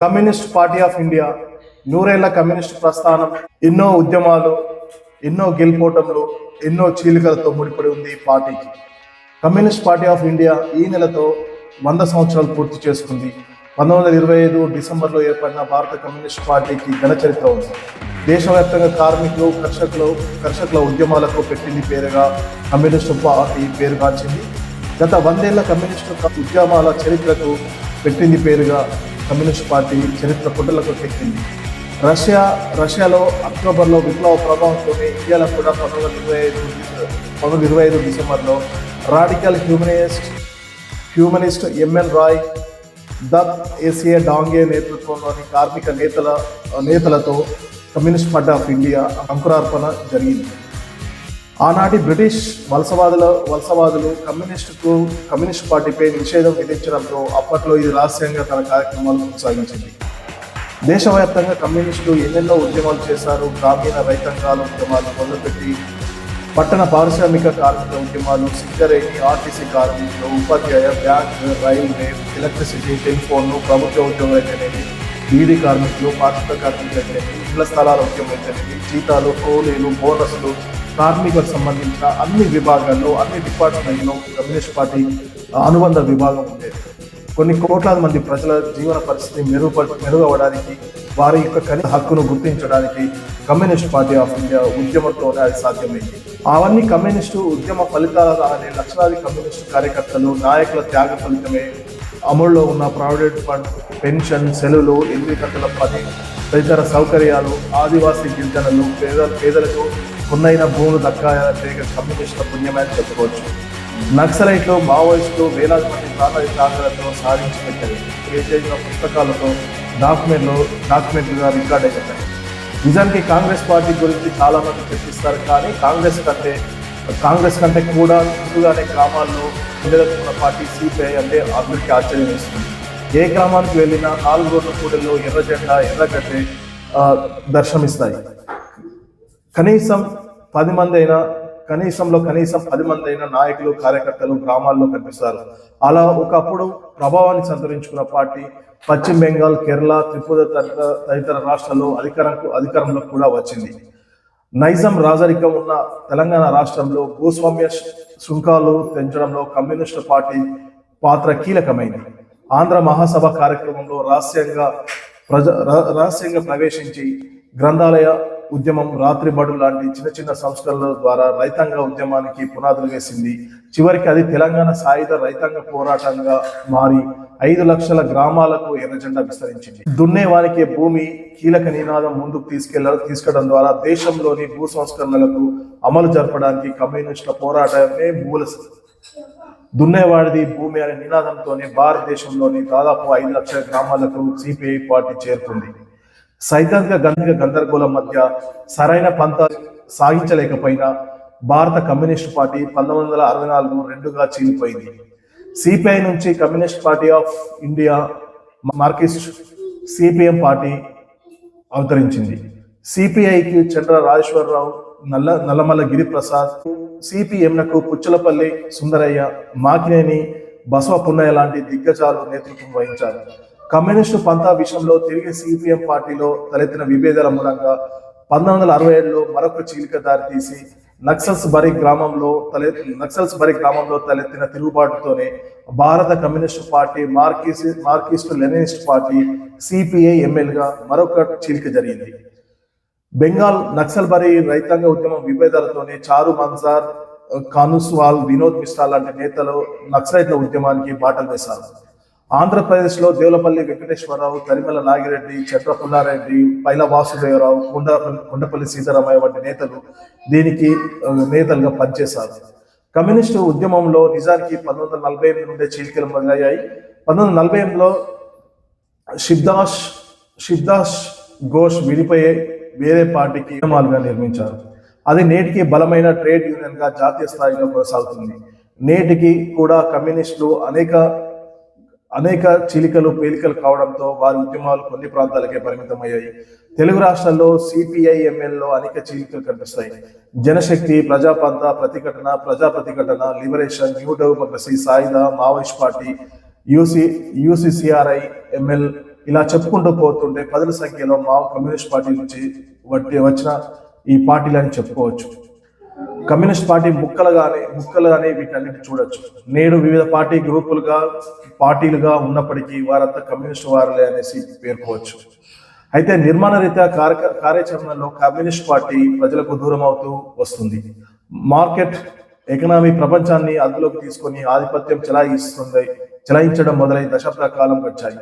Communist party of India నూరేళ్ళ communist ప్రస్థానం ఎన్నో ఉద్యమాలు ఎన్నో గెలుపోటంలో ఎన్నో చీలికలతో ముడిపడి ఉంది ఈ పార్టీకి. కమ్యూనిస్ట్ పార్టీ ఆఫ్ ఇండియా ఈ నెలతో వంద సంవత్సరాలు పూర్తి చేసుకుంది. పంతొమ్మిది వందల ఇరవై ఐదు డిసెంబర్లో ఏర్పడిన భారత కమ్యూనిస్ట్ పార్టీకి ఘన చరిత్ర ఉంది. దేశవ్యాప్తంగా కార్మికులు కర్షకులు కర్షకుల ఉద్యమాలకు పెట్టింది పేరుగా కమ్యూనిస్టు పార్టీ పేరుగాంచింది గత వందేళ్ళ కమ్యూనిస్టు ఉద్యమాల చరిత్రకు పెట్టింది పేరుగా కమ్యూనిస్ట్ పార్టీ చరిత్ర పుటలకు చెక్కింది రష్యా రష్యాలో అక్టోబర్లో విప్లవ ప్రభావంతో ఇండియాలో కూడా పంతొమ్మిది ఇరవై ఐదు పంతొమ్మిది ఇరవై ఐదు డిసెంబర్లో radical humanist humanist M N Roy Dutt ACA Dange నేతృత్వంలోని కార్మిక నేతల నేతలతో కమ్యూనిస్ట్ పార్టీ ఆఫ్ ఇండియా అంకురార్పణ జరిగింది. ఆనాటి బ్రిటిష్ వలసవాదుల వలసవాదులు కమ్యూనిస్టుకు కమ్యూనిస్ట్ పార్టీపై నిషేధం విధించడంతో అప్పట్లో ఇది రహస్యంగా తన కార్యక్రమాలు కొనసాగించింది. దేశవ్యాప్తంగా కమ్యూనిస్టులు ఎన్నెన్నో ఉద్యమాలు చేశారు గ్రామీణ రైతాంగాల ఉద్యమాలు మొదలుపెట్టి పట్టణ పారిశ్రామిక కార్మిక ఉద్యమాలు సిద్ధరేణి ఆర్టీసీ కార్మికులు ఉపాధ్యాయ బ్యాంక్ రైల్వే ఎలక్ట్రిసిటీ టెలిఫోన్లు ప్రభుత్వ ఉద్యోగులు అయితేనేమి బీడీ కార్మికులు పారిశుద్ధ కార్మికులు ఇళ్ళ స్థలాల ఉద్యమం అయితేనేమి జీతాలు కూలీలు బోనస్లు కార్మికులకు సంబంధించిన అన్ని విభాగాల్లో అన్ని డిపార్ట్మెంట్లో కమ్యూనిస్ట్ పార్టీ అనుబంధ విభాగం ఉండేది కొన్ని కోట్లాది మంది ప్రజల జీవన పరిస్థితి మెరుగు మెరుగవడానికి వారి యొక్క కనీస హక్కును గుర్తించడానికి కమ్యూనిస్ట్ పార్టీ ఆఫ్ ఇండియా ఉద్యమంతోనే అది సాధ్యమైంది. అవన్నీ కమ్యూనిస్టు ఉద్యమ ఫలితాల అనే లక్షలాది కమ్యూనిస్టు కార్యకర్తలు నాయకుల త్యాగ ఫలితమే అమల్లో ఉన్న ప్రావిడెంట్ ఫండ్ పెన్షన్ సెలవులు ఎనిమిది గంటల పని తదితర సౌకర్యాలు ఆదివాసీ గిరిజనులు పేద పేదలకు కొన్నైన భూములు దక్కాలంటే కమ్యూనిస్టుల పుణ్యమే అని చెప్పుకోవచ్చు. నక్సలైట్లు మావోయిస్టులు వేలాది మంది ప్రాణ త్యాగాలతో సాధించి పెట్టారు. చేసిన పుస్తకాలతో డాక్యుమెంట్లు డాక్యుమెంట్లుగా రికార్డ్ అయిపోతాయి నిజానికి కాంగ్రెస్ పార్టీ గురించి చాలా మంది చర్చిస్తారు కానీ కాంగ్రెస్ కంటే కాంగ్రెస్ కంటే కూడా ముందుగానే గ్రామాల్లో నిలదొక్కున్న పార్టీ సిపిఐ అంటే అందరికీ ఆశ్చర్యం ఇస్తుంది ఏ గ్రామానికి వెళ్ళినా నాలుగు రోడ్ల కూడల్లో ఎర్ర జెండా ఎర్రగడ్డ దర్శనమిస్తాయి. కనీసం పది మంది అయినా కనీసంలో కనీసం పది మంది అయిన నాయకులు కార్యకర్తలు గ్రామాల్లో కనిపిస్తారు. అలా ఒకప్పుడు ప్రభావాన్ని సంతరించుకున్న పార్టీ పశ్చిమ బెంగాల్ కేరళ త్రిపుర తదితర రాష్ట్రాల్లో అధికారంకు అధికారంలో కూడా వచ్చింది. నైజాం రాజరికం ఉన్న తెలంగాణ రాష్ట్రంలో భూస్వామ్య సుంకాలు పెంచడంలో కమ్యూనిస్టు పార్టీ పాత్ర కీలకమైంది. ఆంధ్ర మహాసభ కార్యక్రమంలో రహస్యంగా ప్రజ రహస్యంగా ప్రవేశించి గ్రంథాలయ ఉద్యమం రాత్రి బడు లాంటి చిన్న చిన్న సంస్కరణల ద్వారా రైతాంగ ఉద్యమానికి పునాదులు వేసింది. చివరికి అది తెలంగాణ సాయుధ రైతాంగ పోరాటంగా మారి ఐదు లక్షల గ్రామాలకు ఎర్రజెండా విస్తరించింది. దున్నేవానికి భూమి కీలక నినాదం ముందుకు తీసుకెళ్ళ తీసుకెళ్ళడం ద్వారా దేశంలోని భూ సంస్కరణలకు అమలు జరపడానికి కమ్యూనిస్టుల పోరాటమే మూల దున్నేవాడిది భూమి అనే నినాదంతోనే భారతదేశంలోని దాదాపు ఐదు లక్షల గ్రామాలకు సిపిఐ పార్టీ చేరుకుంది. సైద్ధాంతిక గంధిక గందరగోళం మధ్య సరైన పంత సాగించలేకపోయినా భారత కమ్యూనిస్ట్ పార్టీ పంతొమ్మిది వందల అరవై నాలుగు రెండుగా చీలిపోయింది. సిపిఐ నుంచి communist party of India Marxist CPM party అవతరించింది. సిపిఐకి చంద్ర రాజేశ్వరరావు నల్ల నల్లమల్ల గిరిప్రసాద్ సిపిఎంనకు పుచ్చలపల్లి సుందరయ్య మాకినేని బసవ పున్నయ్య లాంటి దిగ్గజాలు నేతృత్వం వహించారు. కమ్యూనిస్టు పంతా విషయంలో తిరిగి సిపిఎం పార్టీలో తలెత్తిన విభేదాల మూలంగా పంతొమ్మిది వందల అరవై ఏడులో మరొక చీలిక దారితీసి నక్సల్స్ బరి గ్రామంలో తలె నక్సల్స్ బరి గ్రామంలో తలెత్తిన తిరుగుబాటుతోనే భారత communist party Marxist Marxist Leninist party CPI ఎమ్మెల్యేగా మరొక చీలిక జరిగింది. బెంగాల్ నక్సల్ బరి రైతాంగ ఉద్యమం విభేదాలతోనే చారు మన్సార్ కానుస్వాల్ వినోద్ మిశ్రా లాంటి నేతలు నక్సలైట్ల ఉద్యమానికి బాటలు వేశారు. ఆంధ్రప్రదేశ్లో దేవులపల్లి వెంకటేశ్వరరావు తరిమల నాగిరెడ్డి చట్ర పుల్లారెడ్డి పైల వాసుదేవరావు కొండపల్లి కొండపల్లి సీతారామయ్య వంటి నేతలు దీనికి నేతలుగా పనిచేశారు. కమ్యూనిస్టు ఉద్యమంలో నిజానికి పంతొమ్మిది వందల నలభై ఎనిమిది నుండే చీలికలు మొదలయ్యాయి. పంతొమ్మిది వందల నలభై ఎనిమిదిలో శిబ్దాష్ శిబ్దాష్ ఘోష్ విడిపోయే వేరే పార్టీకి నియమాలుగా నిర్మించారు. అది నేటికి బలమైన ట్రేడ్ యూనియన్గా జాతీయ స్థాయిలో కొనసాగుతుంది. నేటికి కూడా కమ్యూనిస్టులు అనేక అనేక చీలికలు పేలికలు కావడంతో వారి ఉద్యమాలు కొన్ని ప్రాంతాలకే పరిమితమయ్యాయి. తెలుగు రాష్ట్రాల్లో సిపిఐ ఎంఎల్లో అనేక చీలికలు కనిపిస్తాయి. జనశక్తి ప్రజాపంత ప్రతిఘటన ప్రజా ప్రతిఘటన లిబరేషన్ న్యూ డెమోక్రసీ సాయుధ Maoist party UC UCCRI ML ఇలా చెప్పుకుంటూ పోతుంటే పదుల సంఖ్యలో మావో కమ్యూనిస్ట్ పార్టీ నుంచి వచ్చిన ఈ పార్టీలు అని చెప్పుకోవచ్చు. కమ్యూనిస్ట్ పార్టీ ముక్కలుగానే ముక్కలుగానే వీటన్నిటి చూడొచ్చు. నేడు వివిధ పార్టీ గ్రూపులుగా పార్టీలుగా ఉన్నప్పటికీ వారంతా కమ్యూనిస్ట్ వారులే అనేసి పేర్కోవచ్చు. అయితే నిర్మాణ రీత్యా కార్య కార్యాచరణలో కమ్యూనిస్ట్ పార్టీ ప్రజలకు దూరం అవుతూ వస్తుంది. మార్కెట్ ఎకనామీ ప్రపంచాన్ని అదుపులోకి తీసుకొని ఆధిపత్యం చెలాయిస్తుంది చెలాయించడం మొదలై దశాబ్ద కాలం గడిచాయి.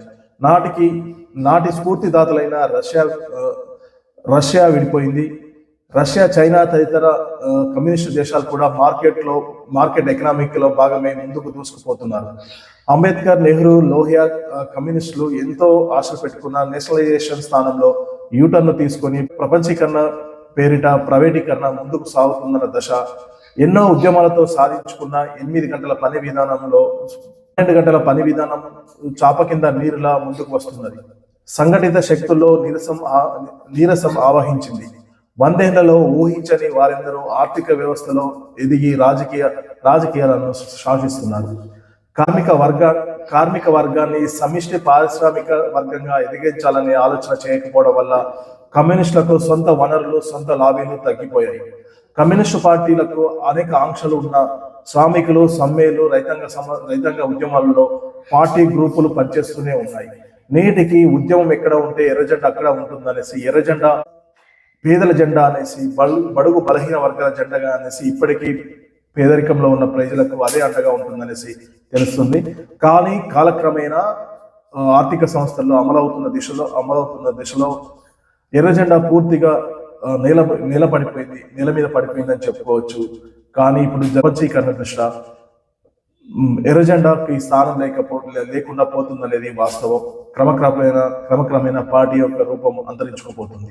నాటికి నాటి స్ఫూర్తిదాతలైన రష్యా రష్యా విడిపోయింది. రష్యా చైనా తదితర కమ్యూనిస్ట్ కమ్యూనిస్టు దేశాలు కూడా మార్కెట్లో మార్కెట్ ఎకనామిక్లో భాగమే ముందుకు దూసుకుపోతున్నారు. అంబేద్కర్ నెహ్రూ లోహియా కమ్యూనిస్టులు ఎంతో ఆశలు పెట్టుకున్న నేషనలైజేషన్ స్థానంలో యూటర్న్ తీసుకొని ప్రపంచీకరణ పేరిట ప్రైవేటీకరణ ముందుకు సాగుతున్న దశ ఎన్నో ఉద్యమాలతో సాధించుకున్న ఎనిమిది గంటల పని విధానంలో పన్నెండు గంటల పని విధానం చాప కింద నీరులా ముందుకు వస్తున్నది. సంఘటిత శక్తుల్లో నీరసం నీరసం ఆవహించింది. వందేళ్ళలో ఊహించని వారెందరూ ఆర్థిక వ్యవస్థలో ఎదిగి రాజకీయ రాజకీయాలను శాసిస్తున్నారు. కార్మిక వర్గ కార్మిక వర్గాన్ని సమిష్టి పారిశ్రామిక వర్గంగా ఎదిగించాలనే ఆలోచన చేయకపోవడం వల్ల కమ్యూనిస్టులకు సొంత వనరులు సొంత లాభీలు తగ్గిపోయాయి. కమ్యూనిస్టు పార్టీలకు అనేక ఆంక్షలు ఉన్న శ్రామికులు సమ్మెలు రైతాంగ సమ రైతాంగ ఉద్యమాలలో పార్టీ గ్రూపులు పనిచేస్తూనే ఉన్నాయి. నేటికి ఉద్యమం ఎక్కడ ఉంటే ఎర్రజెండా అక్కడ ఉంటుందనేసి ఎర్రజెండా పేదల జెండా అనేసి బడు బడుగు బలహీన వర్గాల జెండాగా అనేసి ఇప్పటికీ పేదరికంలో ఉన్న ప్రజలకు అదే అండగా ఉంటుందనేసి తెలుస్తుంది. కానీ కాలక్రమేణా ఆర్థిక సంస్థల్లో అమలవుతున్న దిశలో అమలవుతున్న దిశలో ఎర్ర జెండా పూర్తిగా నేల నేల పడిపోయింది నేల మీద పడిపోయిందని చెప్పుకోవచ్చు. కానీ ఇప్పుడు జపచీకరణ దృష్ట్యా ఎర్ర జెండాకి స్థానం లేకపో లేకుండా పోతుందనేది వాస్తవం. క్రమక్రమేణ క్రమక్రమేణా పార్టీ యొక్క రూపం అంతరించుకుపోతుంది.